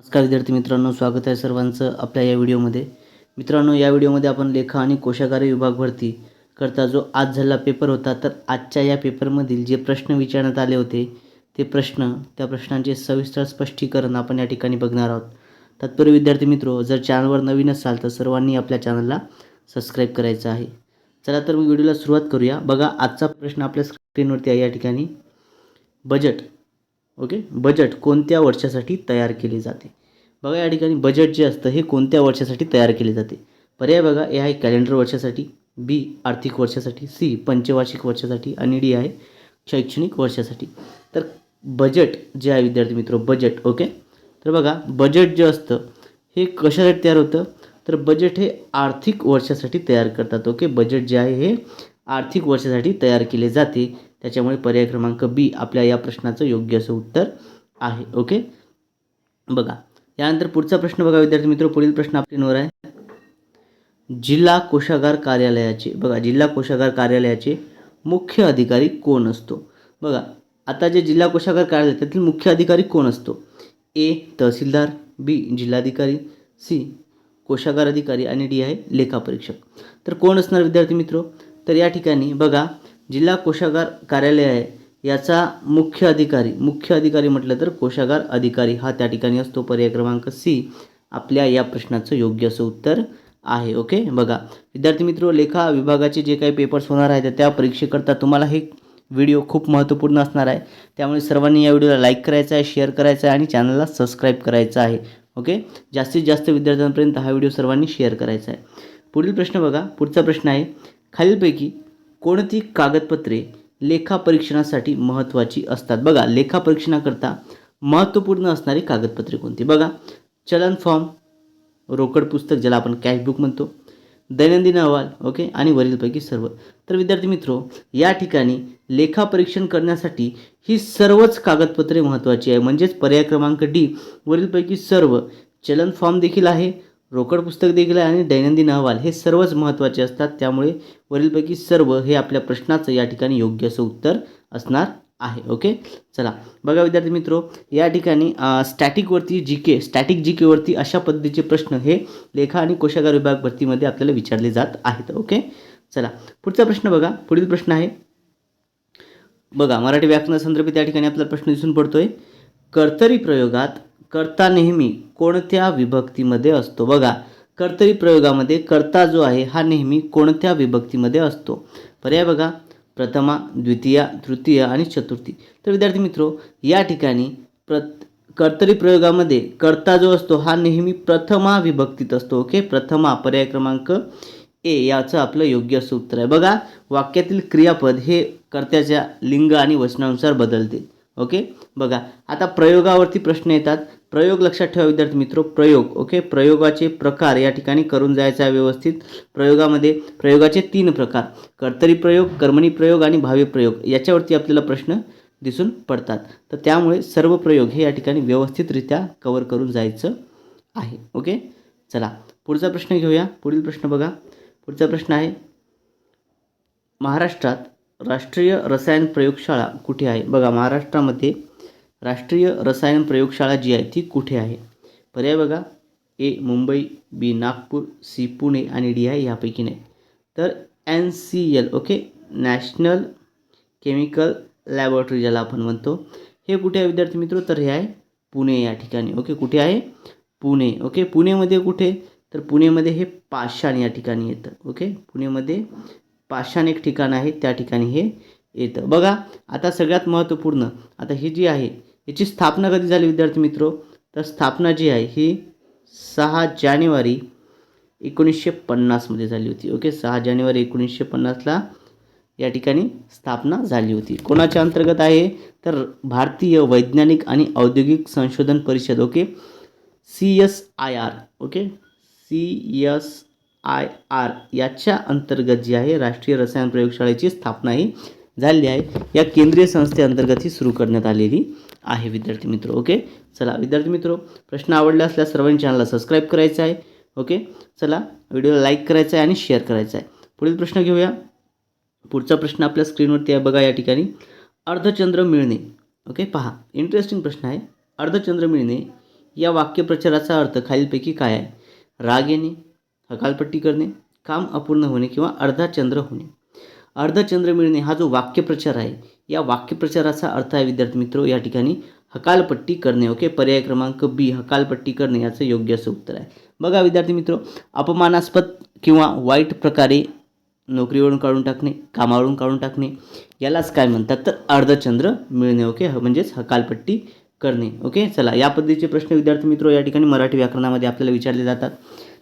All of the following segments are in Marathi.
नमस्कार विद्यार्थी मित्रांनो स्वागत आहे सर्वांचं आपल्या या व्हिडिओमध्ये. मित्रांनो या व्हिडिओमध्ये आपण लेखा आणि कोशागारी विभाग भरती करता जो आज झाला पेपर होता तर आजच्या या पेपरमधील जे प्रश्न विचारण्यात आले होते ते प्रश्न त्या प्रश्नांचे सविस्तर स्पष्टीकरण आपण या ठिकाणी बघणार आहोत. तत्पूर्वी विद्यार्थी मित्रो जर चॅनलवर नवीन असाल तर सर्वांनी आपल्या चॅनलला सबस्क्राईब करायचं आहे. चला तर मग व्हिडिओला सुरुवात करूया. बघा आजचा प्रश्न आपल्या स्क्रीनवरती आहे या ठिकाणी. Budget okay? बजेट कोणत्या वर्षासाठी तयार केले जाते? बघा या ठिकाणी बजेट जे असतं हे कोणत्या वर्षासाठी तयार केले जाते? पर्याय बघा ए आहे कॅलेंडर वर्षासाठी बी आर्थिक वर्षासाठी सी पंचवार्षिक वर्षासाठी आणि डी आहे शैक्षणिक वर्षासाठी. तर बजेट जे आहे विद्यार्थी मित्र बजेट ओके? तर बघा बजेट जे असतं हे कशासाठी तयार होतं? तर बजेट हे आर्थिक वर्षासाठी तयार करतात ओके? बजेट जे आहे हे आर्थिक वर्षासाठी तयार केले जाते. त्याच्यामुळे पर्याय क्रमांक बी आपल्या या प्रश्नाचं योग्य असं उत्तर आहे. ओके बघा. यानंतर पुढचा प्रश्न बघा विद्यार्थी मित्र पुढील प्रश्न आपल्यावर आहे. जिल्हा कोशागार कार्यालयाचे बघा जिल्हा कोशागार कार्यालयाचे मुख्य अधिकारी कोण असतो? बघा आता जे जिल्हा कोशागार कार्यालय त्यातील मुख्य अधिकारी कोण असतो? ए तहसीलदार बी जिल्हाधिकारी सी कोशागार अधिकारी आणि डी आहे लेखापरीक्षक. तर कोण असणार विद्यार्थी मित्र? तर या ठिकाणी बघा जिल्हा कोषागार कार्यालय आहे. याचा मुख्य अधिकारी मुख्य अधिकारी म्हटलं तर कोषागार अधिकारी हा त्या ठिकाणी असतो. पर्याय क्रमांक सी आपल्या या प्रश्नाचं योग्य असं उत्तर आहे. ओके? बघा. विद्यार्थी मित्र लेखा विभागाचे जे काही पेपर्स होणार आहेत त्या परीक्षेकरता तुम्हाला हे व्हिडिओ खूप महत्त्वपूर्ण असणार आहे. त्यामुळे सर्वांनी या व्हिडिओला लाईक करायचा आहे शेअर करायचा आहे आणि चॅनलला सबस्क्राईब करायचं आहे. ओके? जास्तीत जास्त विद्यार्थ्यांपर्यंत हा व्हिडिओ सर्वांनी शेअर करायचा आहे. पुढील प्रश्न बघा. पुढचा प्रश्न आहे. खालीलपैकी कोणती कागदपत्रे लेखापरीक्षणासाठी महत्त्वाची असतात? बघा लेखापरीक्षणाकरता महत्त्वपूर्ण असणारी कागदपत्रे कोणती? बघा चलन फॉर्म रोकड पुस्तक ज्याला आपण कॅशबुक म्हणतो दैनंदिन अहवाल ओके आणि वरीलपैकी सर्व. तर विद्यार्थी मित्रो या ठिकाणी लेखापरीक्षण करण्यासाठी ही सर्वच कागदपत्रे महत्त्वाची आहे. म्हणजेच पर्याय क्रमांक डी वरीलपैकी सर्व. चलन फॉर्म देखील आहे रोकड पुस्तक देखील आहे आणि दैनंदिन अहवाल हे सर्वच महत्त्वाचे असतात. त्यामुळे वरीलपैकी सर्व हे आपल्या प्रश्नाचं या ठिकाणी योग्य असं उत्तर असणार आहे. ओके? चला. बघा विद्यार्थी मित्रो या ठिकाणी स्टॅटिकवरती जी के स्टॅटिक जी केवरती अशा पद्धतीचे प्रश्न हे लेखा आणि कोशागार विभाग भरतीमध्ये आपल्याला विचारले जात आहेत. ओके? चला. पुढचा प्रश्न बघा. पुढील प्रश्न आहे. बघा मराठी व्याकरणासंदर्भात या ठिकाणी आपला प्रश्न दिसून पडतोय. कर्तरी प्रयोगात कर्ता नेहमी कोणत्या विभक्तीमध्ये असतो? बघा कर्तरी प्रयोगामध्ये कर्ता जो आहे हा नेहमी कोणत्या विभक्तीमध्ये असतो? पर्याय बघा प्रथमा द्वितीया तृतीय आणि चतुर्थी. तर विद्यार्थी मित्रो या ठिकाणी प्र कर्तरी प्रयोगामध्ये कर्ता जो असतो हा नेहमी प्रथमा विभक्तीत असतो. ओके? प्रथमा पर्याय क्रमांक ए याचं आपलं योग्य सूत्र आहे. बघा वाक्यातील क्रियापद हे कर्त्याच्या लिंग आणि वचनानुसार बदलते. ओके? बघा आता प्रयोगावरती प्रश्न येतात. प्रयोग लक्षात ठेवा विद्यार्थी मित्रो प्रयोग ओके प्रयोगाचे प्रकार या ठिकाणी करून जायचा आहे व्यवस्थित. प्रयोगामध्ये प्रयोगाचे तीन प्रकार कर्तरी प्रयोग कर्मणी प्रयोग आणि भावी प्रयोग याच्यावरती आपल्याला प्रश्न दिसून पडतात. तर त्यामुळे सर्व प्रयोग हे या ठिकाणी व्यवस्थितरित्या कवर करून जायचं आहे ओके चला पुढचा प्रश्न घेऊया. पुढील प्रश्न बघा. पुढचा प्रश्न आहे महाराष्ट्रात राष्ट्रीय रसायन प्रयोगशाळा कुठे आहे? बघा महाराष्ट्रामध्ये राष्ट्रीय रसायन प्रयोगशाळा जी आहे ती कुठे आहे? पर्याय बघा. A Mumbai B Nagpur C Pune आणि डी आहे ह्यापैकी नाही. तर N C L okay? National chemical laboratory ज्याला आपण म्हणतो. हे कुठे आहे विद्यार्थी मित्र? तर हे आहे पुणे या ठिकाणी ओके? कुठे आहे? पुणे ओके? पुणेमध्ये कुठे? तर पुणेमध्ये हे पाषाण या ठिकाणी येतं ओके? पुणेमध्ये पाषाण एक ठिकाण आहे त्या ठिकाणी हे येतं. बघा आता सगळ्यात महत्त्वपूर्ण आता हे जी आहे याची स्थापना कधी झाली विद्यार्थी मित्रो? तर स्थापना जी आहे ही सहा जानेवारी एकोणीसशे पन्नासमध्ये झाली होती. ओके? सहा जानेवारी एकोणीसशे पन्नासला या ठिकाणी स्थापना झाली होती. कोणाच्या अंतर्गत आहे? तर भारतीय वैज्ञानिक आणि औद्योगिक संशोधन परिषद okay? C S I R okay? C S I R याच्या अंतर्गत जी आहे राष्ट्रीय रसायन प्रयोगशाळेची स्थापना ही झालेली आहे. या केंद्रीय संस्थेअंतर्गत ही सुरू करण्यात आलेली आहे विद्यार्थी मित्र ओके? चला विद्यार्थी मित्र प्रश्न आवडला असल्यास सर्वांनी चॅनलला सबस्क्राईब करायचं आहे ओके? चला व्हिडिओला लाईक करायचा आहे आणि शेअर करायचा आहे. पुढील प्रश्न घेऊया. पुढचा प्रश्न आपल्या स्क्रीनवरती आहे बघा या ठिकाणी. अर्धचंद्र मिळणे ओके? पहा इंटरेस्टिंग प्रश्न आहे. अर्धचंद्र मिळणे या वाक्यप्रचाराचा अर्थ खालीलपैकी काय आहे? राग येणे हकालपट्टी करणे काम अपूर्ण होणे किंवा अर्धा चंद्र होणे. अर्धचंद्र मिळणे हा जो वाक्यप्रचार आहे या वाक्यप्रचाराचा अर्थ आहे विद्यार्थी मित्रो या ठिकाणी हकालपट्टी करणे. ओके पर्याय क्रमांक बी हकालपट्टी करणे याचं योग्य असं उत्तर आहे. बघा विद्यार्थी मित्रो अपमानास्पद किंवा वाईट प्रकारे नोकरीवरून काढून टाकणे कामावरून काढून टाकणे यालाच काय म्हणतात? तर अर्धचंद्र मिळणे. ओके ह- म्हणजेच हकालपट्टी करणे. ओके चला या पद्धतीचे प्रश्न विद्यार्थी मित्रो या ठिकाणी मराठी व्याकरणामध्ये आपल्याला विचारले जातात.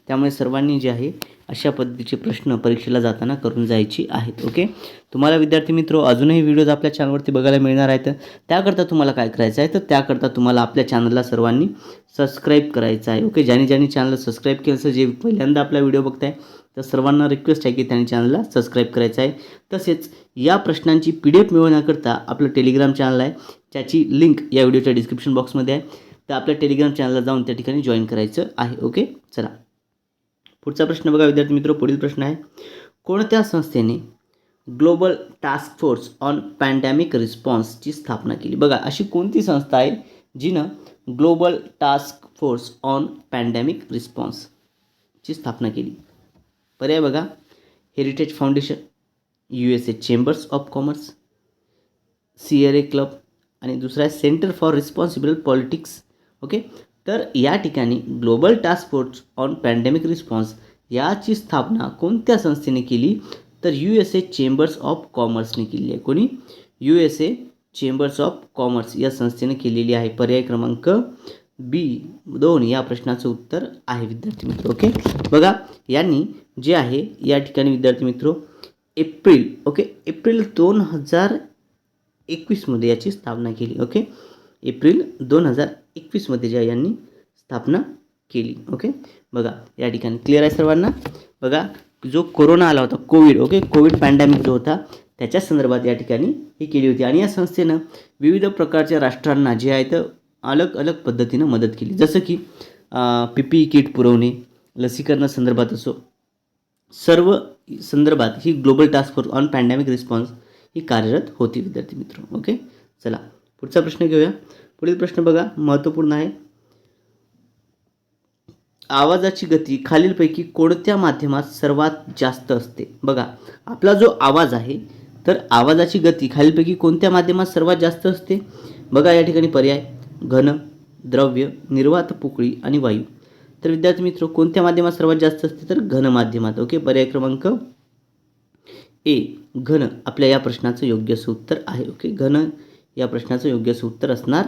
त्यामुळे सर्वांनी जे आहे अशा पद्धतीचे प्रश्न परीक्षेला जाताना करून जायची आहेत ओके? तुम्हाला विद्यार्थी मित्र अजूनही व्हिडिओज आपल्या चॅनलवरती बघायला मिळणार आहेत. त्याकरता तुम्हाला काय करायचं आहे? तर त्याकरता तुम्हाला आपल्या चॅनलला सर्वांनी सबस्क्राईब करायचं आहे ओके? ज्यांनी ज्यांनी चॅनलला सबस्क्राईब केलं असेल जे पहिल्यांदा आपला व्हिडिओ बघताय तर सर्वांना रिक्वेस्ट आहे की त्यांनी चॅनलला सबस्क्राईब करायचं आहे. तसेच या प्रश्नांची पी डी एफ मिळवण्याकरता आपलं टेलिग्राम चॅनल आहे त्याची लिंक या व्हिडिओच्या डिस्क्रिप्शन बॉक्समध्ये आहे. तर आपल्या टेलिग्राम चॅनलला जाऊन त्या ठिकाणी जॉईन करायचं आहे ओके? चला. पुढचा प्रश्न बघा विद्यार्थी मित्र पुढील प्रश्न आहे. कोणत्या संस्थेने global task force on pandemic रिस्पॉन्सची स्थापना केली? बघा अशी कोणती संस्था आहे जिनं global task force on pandemic रिस्पॉन्सची स्थापना केली? पर्याय बघा. Heritage foundation U S A chambers of commerce C R A club आणि दुसरा आहे centre for responsible politics. Okay? तर या ठिकाणी global task force on pandemic response याची स्थापना कोणत्या संस्थेने केली? तर U S A chambers of कॉमर्सने केली आहे. कोणी? U S A chambers of commerce या संस्थेने केलेली आहे. पर्याय क्रमांक बी दोन या प्रश्नाचं उत्तर आहे विद्यार्थी मित्र. ओके? बघा यांनी जे आहे या ठिकाणी विद्यार्थी मित्र एप्रिल ओके? एप्रिल दोन हजार एकवीसमध्ये याची स्थापना केली. ओके? एप्रिल दोन हजार एकवीसमध्ये ज्या यांनी स्थापना केली. ओके बघा या ठिकाणी क्लिअर आहे सर्वांना? बघा जो कोरोना आला होता कोविड ओके कोविड पॅन्डेमिक जो होता त्याच्या संदर्भात या ठिकाणी ही केली होती. आणि या संस्थेनं विविध प्रकारच्या राष्ट्रांना जे आहे तर अलग अलग पद्धतीनं मदत केली. जसं की पी पी किट पुरवणे लसीकरणासंदर्भात असो सर्व संदर्भात ही global task force on pandemic response ही कार्यरत होती विद्यार्थी मित्र. ओके चला पुढचा प्रश्न घेऊया. पुढील प्रश्न बघा महत्त्वपूर्ण आहे. आवाजाची गती खालीलपैकी कोणत्या माध्यमात सर्वात जास्त असते? बघा आपला जो आवाज आहे तर आवाजाची गती खालीलपैकी कोणत्या माध्यमात सर्वात जास्त असते? बघा या ठिकाणी पर्याय. घन द्रव्य निर्वात पोकळी आणि वायू. तर विद्यार्थी मित्र कोणत्या माध्यमात सर्वात जास्त असते? तर घन माध्यमात. ओके पर्याय क्रमांक ए. घन आपल्या या प्रश्नाचं योग्य असं उत्तर आहे. ओके घन या प्रश्नाचं योग्य उत्तर असणार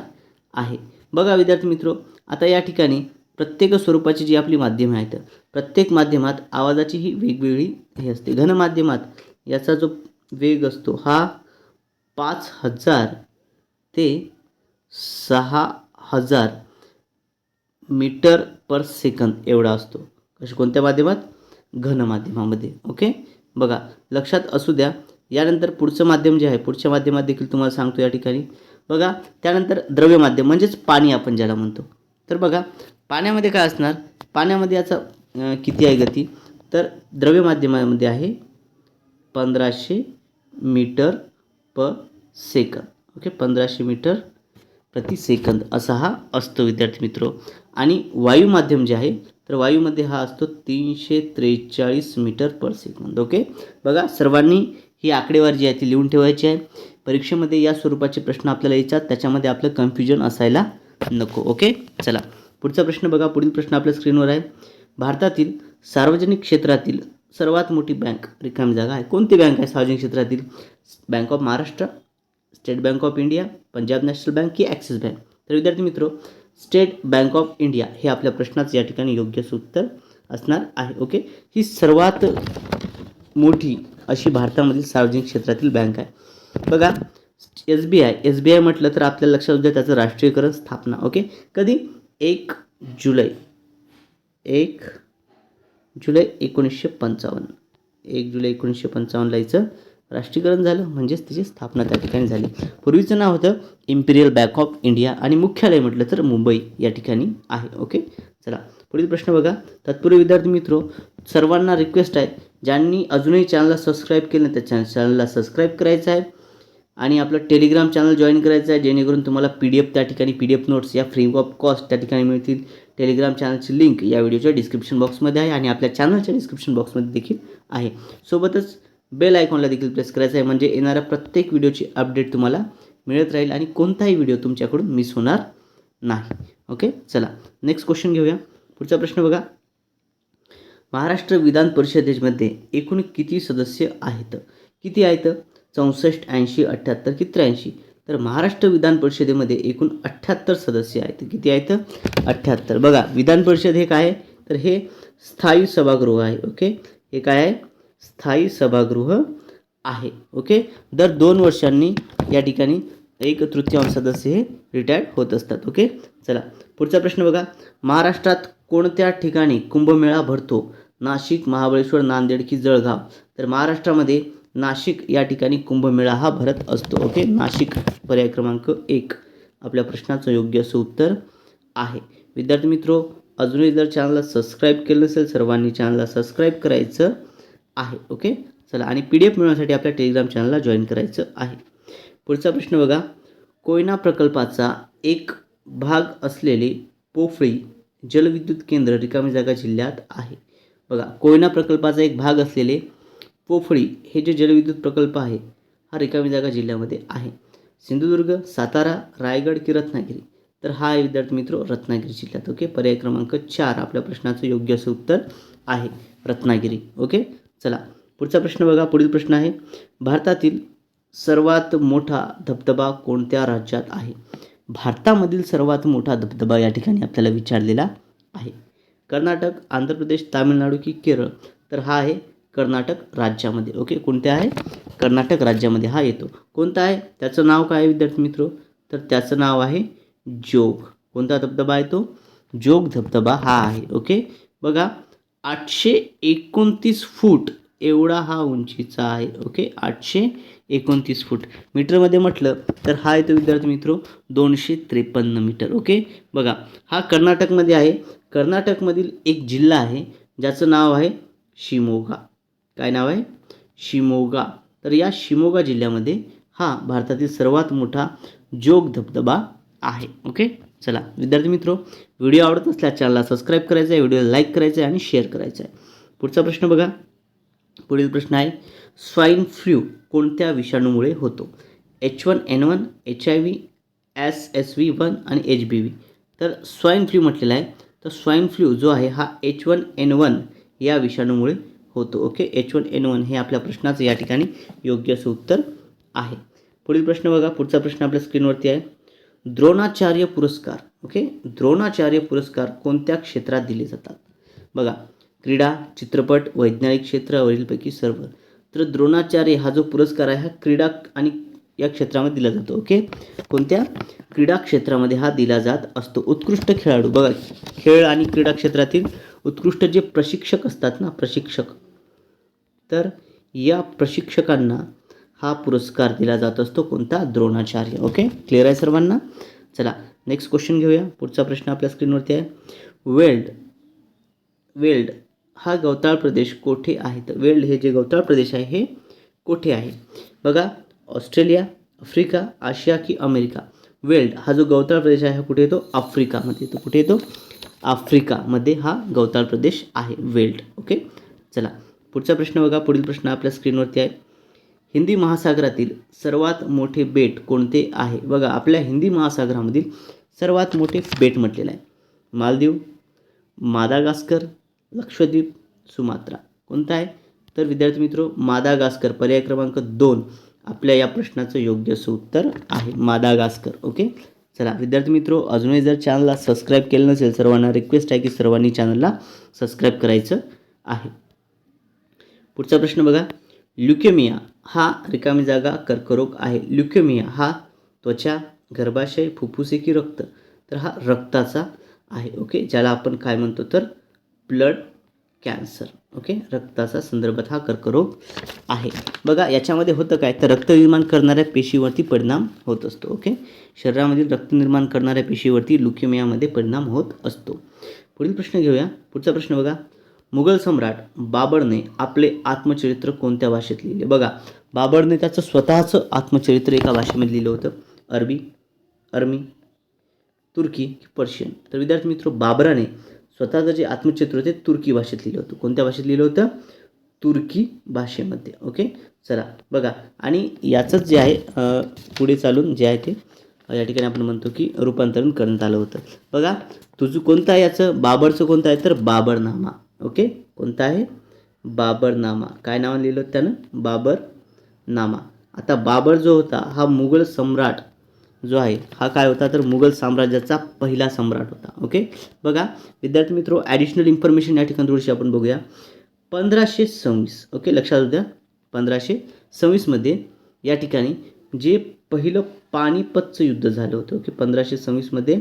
आहे. बघा विद्यार्थी मित्र आता या ठिकाणी प्रत्येक स्वरूपाची जी आपली माध्यमे आहेत प्रत्येक माध्यमात आवाजाची ही वेगवेगळी हे असते. घन माध्यमात याचा जो वेग असतो हा पाच हजार ते सहा हजार मीटर पर सेकंद एवढा असतो. कशा कोणत्या माध्यमात? घनमाध्यमामध्ये. ओके? बघा लक्षात असू द्या यानंतर पुढचं माध्यम जे आहे पुढच्या माध्यमात देखील तुम्हाला सांगतो या ठिकाणी. बघा त्यानंतर द्रव्य माध्यम म्हणजेच पाणी आपण ज्याला म्हणतो. तर बघा पाण्यामध्ये काय असणार? पाण्यामध्ये याचा किती आहे गती? तर द्रव्य माध्यमामध्ये आहे पंधराशे मीटर प सेकंद. ओके पंधराशे मीटर प्रति सेकंद असा हा असतो विद्यार्थी मित्र. आणि वायू माध्यम जे आहे तर वायूमध्ये हा असतो तीनशे त्रेचाळीस मीटर पर सेकंद. ओके? बघा सर्वांनी ही आकडेवारी जी आहे ती लिहून ठेवायची आहे. परीक्षेमध्ये या स्वरूपाचे प्रश्न आपल्याला येतात त्याच्यामध्ये आपलं कन्फ्युजन असायला नको ओके चला पुढचा प्रश्न बघा पुढील प्रश्न आपल्या स्क्रीनवर आहे. भारतातील सार्वजनिक क्षेत्रातील सर्वात मोठी बँक रिकामी जागा आहे. कोणती बँक आहे सार्वजनिक क्षेत्रातील? Bank of Maharashtra state bank of India Punjab national bank की ॲक्सिस बँक तर विद्यार्थी मित्र स्टेट बँक ऑफ इंडिया हे आपल्या प्रश्नाचं या ठिकाणी योग्य उत्तर असणार आहे ओके ही सर्वात मोठी अशी भारतामधील सार्वजनिक क्षेत्रातील बँक आहे. बघा S B I S B I म्हटलं तर आपल्या लक्षात उद्या द्या त्याचं राष्ट्रीयकरण स्थापना ओके? कधी? एक जुलै. एक जुलै एकोणीसशे पंचावन्न. एक जुलै एकोणीसशे पंचावन्नला हिचं राष्ट्रीयकरण झालं म्हणजेच तिची स्थापना त्या ठिकाणी झाली. पूर्वीचं नाव होतं इम्पिरियल बँक ऑफ इंडिया आणि मुख्यालय म्हटलं तर मुंबई या ठिकाणी आहे ओके? चला पुढील प्रश्न बघा. तत्पूर्वी विद्यार्थी मित्रो सर्वांना रिक्वेस्ट आहे ज्यांनी अजूनही चॅनलला सबस्क्राईब केलं नाही त्या चॅनलला सबस्क्राईब करायचं आहे. आणि आपलं टेलिग्राम चॅनल जॉईन करायचं आहे जेणेकरून तुम्हाला पी डी एफ त्या ठिकाणी पी डी एफ नोट्स या फ्री ऑफ कॉस्ट त्या ठिकाणी मिळतील. टेलिग्राम चॅनलची लिंक या व्हिडिओच्या डिस्क्रिप्शन बॉक्समध्ये आहे आणि आपल्या चॅनलच्या डिस्क्रिप्शन बॉक्समध्ये देखील आहे. सोबतच बेल आयकॉनला देखील प्रेस करायचं आहे म्हणजे येणाऱ्या प्रत्येक व्हिडिओची अपडेट तुम्हाला मिळत राहील आणि कोणताही व्हिडिओ तुमच्याकडून मिस होणार नाही. ओके चला नेक्स्ट क्वेश्चन घेऊया. पुढचा प्रश्न बघा. महाराष्ट्र विधान परिषदेमध्ये एकूण किती सदस्य आहेत? किती आहेत? चौसष्ट ऐंशी अठ्ठ्याहत्तर की त्र्याऐंशी तर महाराष्ट्र विधान परिषदेमध्ये एकूण अठ्ठ्याहत्तर सदस्य आहेत. किती आहेत? अठ्ठ्याहत्तर. बघा विधान परिषद हे काय आहे? तर हे स्थायी सभागृह आहे ओके? हे काय आहे? स्थायी सभागृह आहे ओके? दर दोन वर्षांनी या ठिकाणी एक तृतीयांश सदस्य हे रिटायर्ड होत असतात ओके? चला पुढचा प्रश्न बघा. महाराष्ट्रात कोणत्या ठिकाणी कुंभमेळा भरतो? नाशिक महाबळेश्वर नांदेड की जळगाव. तर महाराष्ट्रामध्ये नाशिक या ठिकाणी कुंभमेळा हा भरत असतो. ओके? नाशिक पर्याय क्रमांक एक. आपल्या प्रश्नाचं योग्य असं उत्तर आहे. विद्यार्थी मित्रो अजूनही जर चॅनलला सबस्क्राईब केलं नसेल सर्वांनी चॅनलला सबस्क्राईब करायचं आहे. ओके? चला आणि पी डी एफ मिळवण्यासाठी आपल्या टेलिग्राम चॅनलला जॉईन करायचं आहे. पुढचा प्रश्न बघा. कोयना प्रकल्पाचा एक भाग असलेले पोफळी जलविद्युत केंद्र रिकामी जागा जिल्ह्यात आहे. बघा कोयना प्रकल्पाचा एक भाग असलेले पोफळी हे जे जलविद्युत प्रकल्प आहे हा रिकामी जागा जिल्ह्यामध्ये आहे. सिंधुदुर्ग सातारा रायगड की रत्नागिरी? तर हा आहे विद्यार्थी मित्र रत्नागिरी जिल्ह्यात ओके? पर्याय क्रमांक चार आपल्या प्रश्नाचं योग्य असं उत्तर आहे रत्नागिरी ओके? चला पुढचा प्रश्न बघा पुढील प्रश्न आहे. भारतातील सर्वात मोठा धबधबा कोणत्या राज्यात आहे? भारतामधील सर्वात मोठा धबधबा या ठिकाणी आपल्याला विचारलेला आहे. कर्नाटक आंध्र प्रदेश तामिळनाडू की केरळ तर हा आहे कर्नाटक राज्यामध्ये. ओके कोणत्या आहे? कर्नाटक राज्यामध्ये हा येतो. कोणता आहे? त्याचं नाव काय आहे विद्यार्थी मित्र? तर त्याचं नाव आहे जोग. कोणता धबधबा आहे तो? जोग धबधबा हा आहे. ओके? बघा आठशे एकोणतीस फूट एवढा हा उंचीचा आहे. ओके आठशे एकोणतीस फूट. मीटरमध्ये म्हटलं तर हा येतो विद्यार्थी मित्र दोनशे त्रेपन्न मीटर ओके बघा हा कर्नाटकमध्ये आहे. कर्नाटकमधील एक जिल्हा आहे ज्याचं नाव आहे शिमोगा. काय नाव आहे? शिमोगा. तर या शिमोगा जिल्ह्यामध्ये हा भारतातील सर्वात मोठा जोग धबधबा आहे. ओके चला विद्यार्थी मित्रो व्हिडिओ आवडत असल्यास चॅनलला सबस्क्राईब करायचा आहे व्हिडिओला लाईक करायचा आहे आणि शेअर करायचा आहे पुढचा प्रश्न बघा. पुढील प्रश्न आहे. स्वाईन फ्लू कोणत्या विषाणूमुळे होतो? H one N one H I V S S V one आणि एच बी व्ही. तर स्वाईन फ्लू म्हटलेला आहे. तर स्वाईन फ्लू जो आहे हा एच वन एन वन या विषाणूमुळे होतो. Okay? H one N one हे आपल्या प्रश्नाचं या ठिकाणी योग्य असं उत्तर आहे. पुढील प्रश्न बघा. पुढचा प्रश्न आपल्या स्क्रीनवरती आहे. द्रोणाचार्य पुरस्कार. ओके? द्रोणाचार्य पुरस्कार कोणत्या क्षेत्रात दिले जातात? बघा. क्रीडा चित्रपट वैज्ञानिक क्षेत्र वरीलपैकी सर्व. तर द्रोणाचार्य हा जो पुरस्कार आहे हा क्रीडा आणि या क्षेत्रामध्ये दिला जातो ओके? कोणत्या? क्रीडा क्षेत्रामध्ये हा दिला जात असतो. उत्कृष्ट खेळाडू. बघा खेळ आणि क्रीडा क्षेत्रातील उत्कृष्ट जे प्रशिक्षक असतात ना प्रशिक्षक. तर या प्रशिक्षकांना हा पुरस्कार दिला जात असतो. कोणता? द्रोणाचार्य. ओके? क्लिअर आहे सर्वांना? चला नेक्स्ट क्वेश्चन घेऊया. पुढचा प्रश्न आपल्या स्क्रीनवरती आहे. वेल्ड वेल्ड हा गवताळ प्रदेश कोठे आहे? तर वेल्ड हे जे गवताळ प्रदेश आहे हे कोठे आहे? बघा ऑस्ट्रेलिया आफ्रिका आशिया की अमेरिका. वेल्ड हा जो गवताळ प्रदेश आहे हा कुठे येतो? आफ्रिकामध्ये येतो. कुठे येतो? आफ्रिकामध्ये हा गवताळ प्रदेश आहे वेल्ड. ओके? चला पुढचा प्रश्न बघा. पुढील प्रश्न आपल्या स्क्रीनवरती आहे. हिंदी महासागरातील सर्वात मोठे बेट कोणते आहे? बघा आपल्या हिंदी महासागरामधील सर्वात मोठे बेट म्हटलेलं आहे. Maldives Madagascar Lakshadweep Sumatra. कोणता आहे? तर विद्यार्थी मित्रो मादागास्कर. पर्याय क्रमांक दोन. आपल्या या प्रश्नाचं योग्य असं उत्तर आहे मादागास्कर. ओके? चला विद्यार्थी मित्रो अजूनही जर चॅनलला सबस्क्राईब केलं नसेल सर्वांना रिक्वेस्ट आहे की सर्वांनी चॅनलला सबस्क्राईब करायचं आहे. पुढचा प्रश्न बघा. ल्युकेमिया हा रिकामी जागा कर्करोग आहे. ल्युकेमिया हा त्वचा गर्भाशय फुफ्फुसे की रक्त तर हा रक्ताचा आहे. ओके? ज्याला आपण काय म्हणतो? तर ब्लड कॅन्सर ओके? रक्ताचा संदर्भात हा कर्करोग आहे. बघा याच्यामध्ये होतं काय? तर रक्त निर्माण करणाऱ्या पेशीवरती परिणाम होत असतो ओके? शरीरामधील रक्त निर्माण करणाऱ्या पेशीवरती लुकेमियामध्ये परिणाम होत असतो. पुढील प्रश्न घेऊया. पुढचा प्रश्न बघा. मुघल सम्राट बाबरने आपले आत्मचरित्र कोणत्या भाषेत लिहिले? बघा बाबरने त्याचं स्वतःचं आत्मचरित्र एका भाषेमध्ये लिहिलं होतं. अरबी अर्मी तुर्की पर्शियन. तर विद्यार्थी मित्र बाबराने स्वतःचं जे आत्मचित्र होते तुर्की भाषेत लिहिलं होतं. कोणत्या भाषेत लिहिलं होतं? तुर्की भाषेमध्ये. ओके चला बघा. आणि याचंच जे आहे पुढे चालून जे आहे ते या ठिकाणी आपण म्हणतो की रूपांतरण करण्यात आलं होतं. बघा तुझं कोणतं आहे याचं? बाबरचं कोणतं आहे? तर बाबरनामा. ओके कोणतं आहे? बाबरनामा. काय नावानं लिहिलं होतं त्यानं? बाबरनामा. आता बाबर जो होता हा मुघल सम्राट जो आहे हा काय होता तर मुघल साम्राज्याचा पहिला सम्राट होता. ओके बघा विद्यार्थी मित्रो ॲडिशनल इन्फॉर्मेशन या ठिकाणी थोडीशी आपण बघूया. पंधराशे सव्वीस ओके लक्षात होत्या पंधराशे सव्वीसमध्ये या ठिकाणी जे पहिलं पानिपतचं युद्ध झालं होतं ओके पंधराशे सव्वीसमध्ये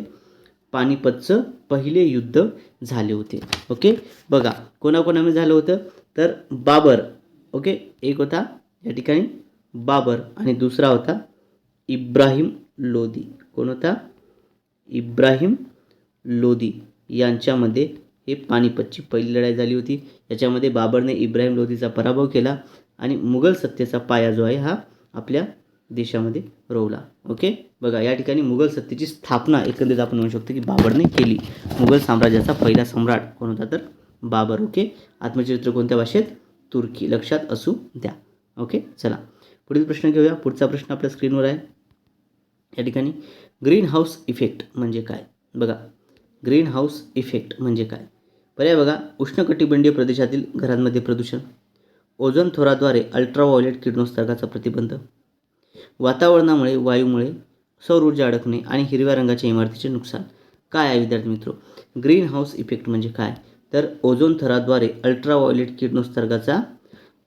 पानिपतचं पहिले युद्ध झाले होते. ओके बघा कोणाकोणामध्ये झालं होतं? तर बाबर ओके एक होता या ठिकाणी बाबर आणि दुसरा होता इब्राहिम लोदी. कोण होता इब्राहिम लोदी. यांच्यामध्ये हे पानिपतची पहिली लढाई झाली होती. याच्यामध्ये बाबरने इब्राहिम लोदीचा पराभव केला आणि मुघल सत्तेचा पाया जो आहे हा आपल्या देशामध्ये रोवला. ओके? बघा या ठिकाणी मुघल सत्तेची स्थापना एकंदरीत आपण म्हणू शकतो की बाबरने केली. मुघल साम्राज्याचा पहिला सम्राट कोण होता तर? बाबर. ओके? आत्मचरित्र कोणत्या भाषेत? तुर्की. लक्षात असू द्या. ओके? चला. पुढील प्रश्न घेऊया. पुढचा प्रश्न आपल्या स्क्रीनवर आहे. या ठिकाणी ग्रीन हाऊस इफेक्ट म्हणजे काय? बघा ग्रीन हाऊस इफेक्ट म्हणजे काय? पर्याय बघा उष्णकटिबंधीय प्रदेशातील घरांमध्ये प्रदूषण ओझोन थोराद्वारे अल्ट्राव्हायोलेट किरणोत्सर्गाचा प्रतिबंध वातावरणामुळे वायूमुळे सौर ऊर्जा अडकणे आणि हिरव्या रंगाच्या इमारतीचे नुकसान. काय आहे विद्यार्थी मित्रो? ग्रीन हाऊस इफेक्ट म्हणजे काय? तर ओझोन थराद्वारे अल्ट्राव्हायोलेट किरणोत्सर्गाचा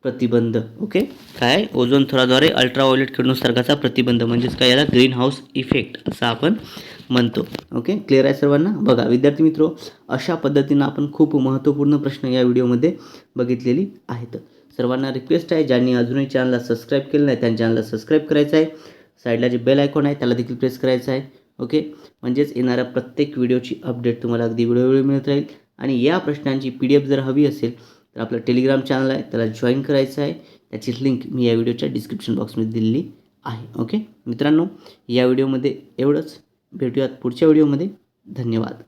प्रतिबंध ओके? काय? ओझोन थराद्वारे अल्ट्राव्हायलेट किरणोत्सर्गाचा प्रतिबंध म्हणजेच काय? याला ग्रीन हाऊस इफेक्ट असं आपण म्हणतो ओके? क्लिअर आहे सर्वांना? बघा विद्यार्थी मित्रो अशा पद्धतीनं आपण खूप महत्त्वपूर्ण प्रश्न या व्हिडिओमध्ये बघितलेली आहेत. सर्वांना रिक्वेस्ट आहे ज्यांनी अजूनही चॅनलला सबस्क्राईब केलं नाही त्यांनी चॅनलला सबस्क्राईब करायचं आहे. साईडला जे बेल आयकॉन आहे त्याला देखील प्रेस करायचं आहे ओके? म्हणजेच येणाऱ्या प्रत्येक व्हिडिओची अपडेट तुम्हाला अगदी वेळोवेळी मिळत राहील. आणि या प्रश्नांची पी डी एफ जर हवी असेल तर आपलं टेलिग्राम चॅनल आहे त्याला जॉईन करायचं आहे. त्याची लिंक मी या व्हिडिओच्या डिस्क्रिप्शन बॉक्समध्ये दिलेली आहे ओके मित्रांनो या व्हिडिओमध्ये एवढंच. भेटूयात पुढच्या व्हिडिओमध्ये धन्यवाद.